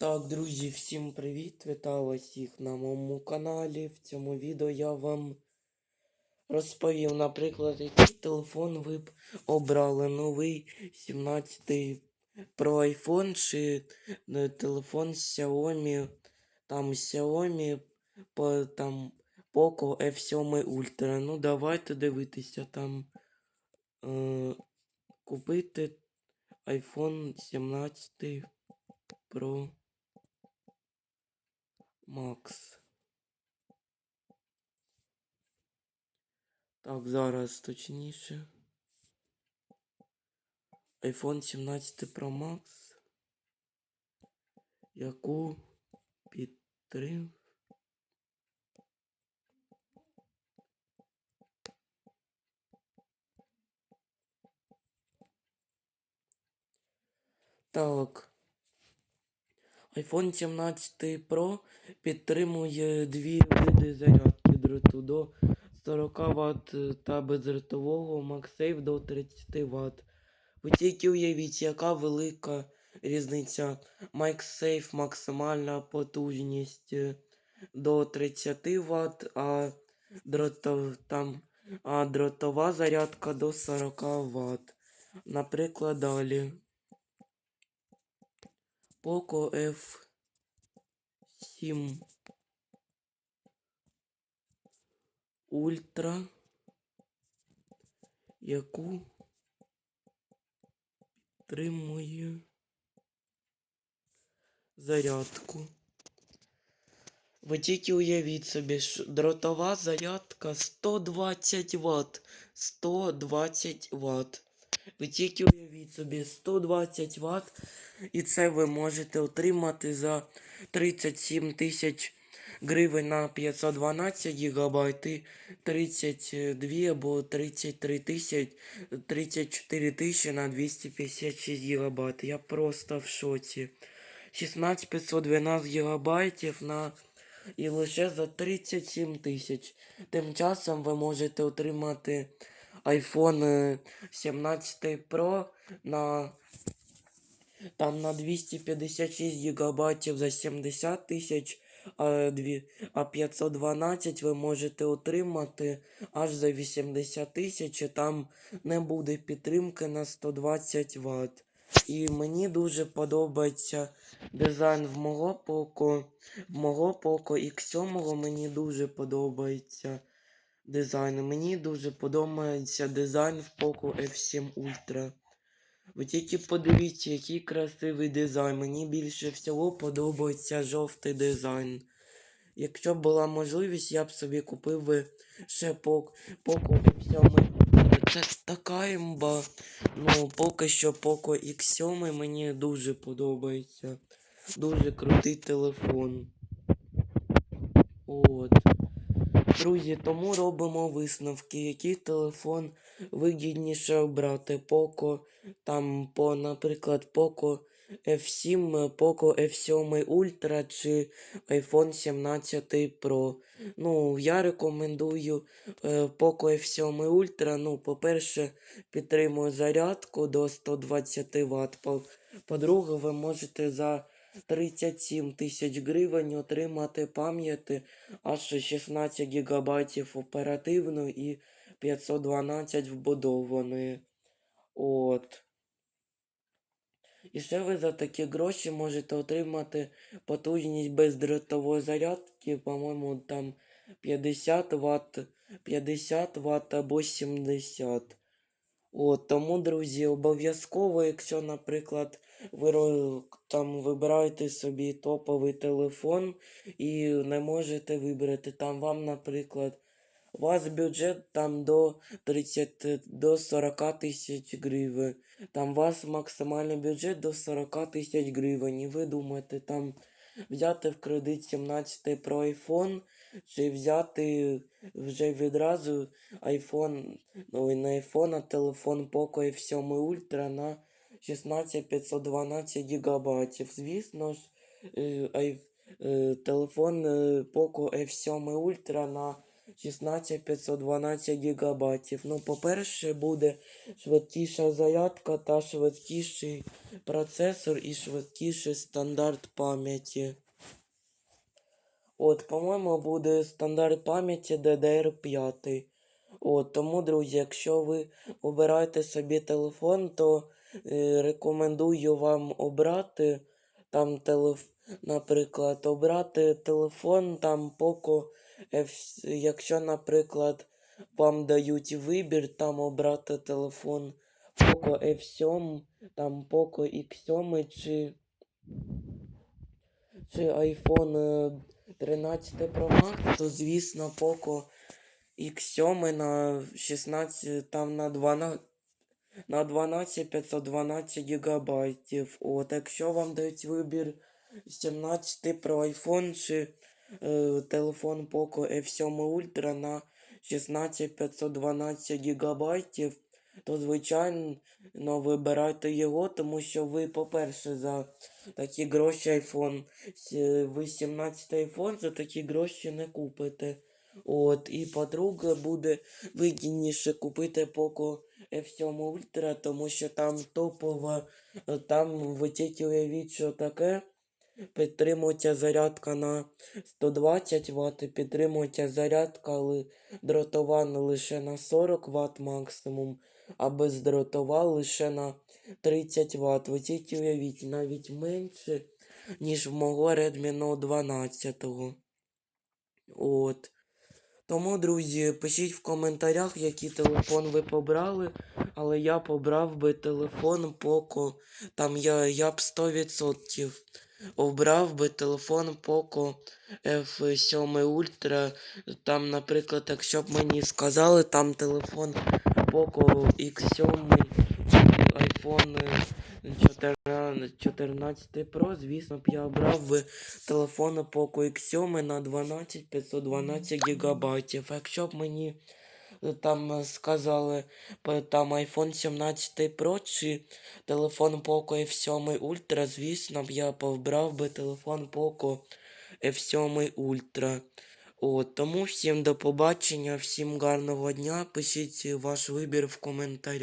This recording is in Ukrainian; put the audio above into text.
Так, друзі, всім привіт! Вітаю всіх на моєму каналі. В цьому відео я вам розповів, наприклад, який телефон ви б обрали. Новий 17 Pro iPhone чи е, телефон Xiaomi, там Xiaomi, по, там Poco F7 Ultra. Ну, давайте дивитися там. Е, купити iPhone 17 Pro. Макс. Так, зараз точніше. iPhone 17 Pro Max. Яку підтрим. Так. iPhone 17 Pro підтримує дві види зарядки дроту до 40 Вт та бездротового MagSafe до 30 Вт. Ви тільки уявіть, яка велика різниця. MagSafe максимальна потужність до 30 Вт, а, дротов, там, а дротова зарядка до 40 Вт. Наприклад, далі. Poco F7 Ультра, яку підтримує зарядку. Ви тільки уявіть собі, що дротова зарядка 120 Вт. 120 Вт. Ви тільки уявіть собі 120 Вт. І це ви можете отримати за 37 тисяч гривень на 512 гігабайт і 32 або 33 тисяч 34 тисячі на 256 гігабайт. Я просто в шоці. 16 512 гігабайтів на і лише за 37 тисяч. Тим часом ви можете отримати iPhone е, 17 Pro на там на 256 гігабайтів за 70 тисяч, а, а 512 ви можете отримати аж за 80 тисяч, і там не буде підтримки на 120 Вт. І мені дуже подобається дизайн в мого Poco, в мого Poco X7 мені дуже подобається дизайн. Мені дуже подобається дизайн в Poco F7 Ultra. Ви тільки подивіться, який красивий дизайн. Мені більше всього подобається жовтий дизайн. Якщо б була можливість, я б собі купив ще Poco X7. Це така імба. Ну, поки що Poco X7 мені дуже подобається. Дуже крутий телефон. От. Друзі, тому робимо висновки, який телефон вигідніше обрати. Poco, там, по, наприклад, Poco F7, Poco F7 Ultra чи iPhone 17 Pro. Ну, я рекомендую е, Poco F7 Ultra. Ну, по-перше, підтримує зарядку до 120 Вт. По-друге, ви можете за 37 тисяч гривень отримати пам'яті аж 16 гігабайтів оперативної і 512 вбудованої. От. І ще ви за такі гроші можете отримати потужність бездротової зарядки, по-моєму, там 50 Вт, 50 Вт або 70. От, тому, друзі, обов'язково, якщо, наприклад, ви там вибираєте собі топовий телефон і не можете вибрати там вам, наприклад, у вас бюджет там до 30, до 40 тисяч гривень. Там у вас максимальний бюджет до 40 тисяч гривень. І ви думаєте там взяти в кредит 17 Pro iPhone чи взяти вже відразу iPhone, ну не iPhone, телефон Poco F7 Ultra на 16 512 гігабайтів. Звісно ж, е, е, телефон е, Poco F7 Ultra на 16 512 гігабайтів. Ну, по-перше, буде швидкіша зарядка та швидкіший процесор і швидкіший стандарт пам'яті. От, по-моєму, буде стандарт пам'яті DDR5. От, тому, друзі, якщо ви обираєте собі телефон, то е, рекомендую вам обрати там телеф... наприклад, обрати телефон там Poco. Якщо, наприклад, вам дають вибір, там обрати телефон Poco F7, там Poco X7 чи, чи iPhone е, 13 Pro Max, то звісно Poco X7 на 16, там на 12, на 12 512 гігабайтів. От, якщо вам дають вибір 17 Pro iPhone чи е, телефон Poco F7 Ultra на 16 512 гігабайтів, то звичайно вибирайте його, тому що ви, по-перше, за такі гроші iPhone, с- ви 17 iPhone за такі гроші не купите. От, і по-друге, буде вигідніше купити Poco F7 Ultra, тому що там топова, е, там ви тільки уявіть, що таке. Підтримується зарядка на 120 Вт, підтримується зарядка ли, дротова не лише на 40 Вт максимум, а бездротова лише на 30 Вт. Ви тільки уявіть, навіть менше, ніж в мого Redmi Note 12. От. Тому, друзі, пишіть в коментарях, який телефон ви побрали. Але я побрав би телефон Poco. Там я, я б 100% обрав би телефон Poco F7 Ultra. Там, наприклад, якщо б мені сказали, там телефон Poco X7 iPhone 14, 14 Pro, звісно б я обрав би телефон Poco X7 на 12 512 гігабайтів. Якщо б мені е, там е, сказали там iPhone 17 Pro чи телефон Poco F7 Ultra, звісно б я повбрав би телефон Poco F7 Ultra. От, тому всім до побачення, всім гарного дня. Пишіть ваш вибір в коментарях.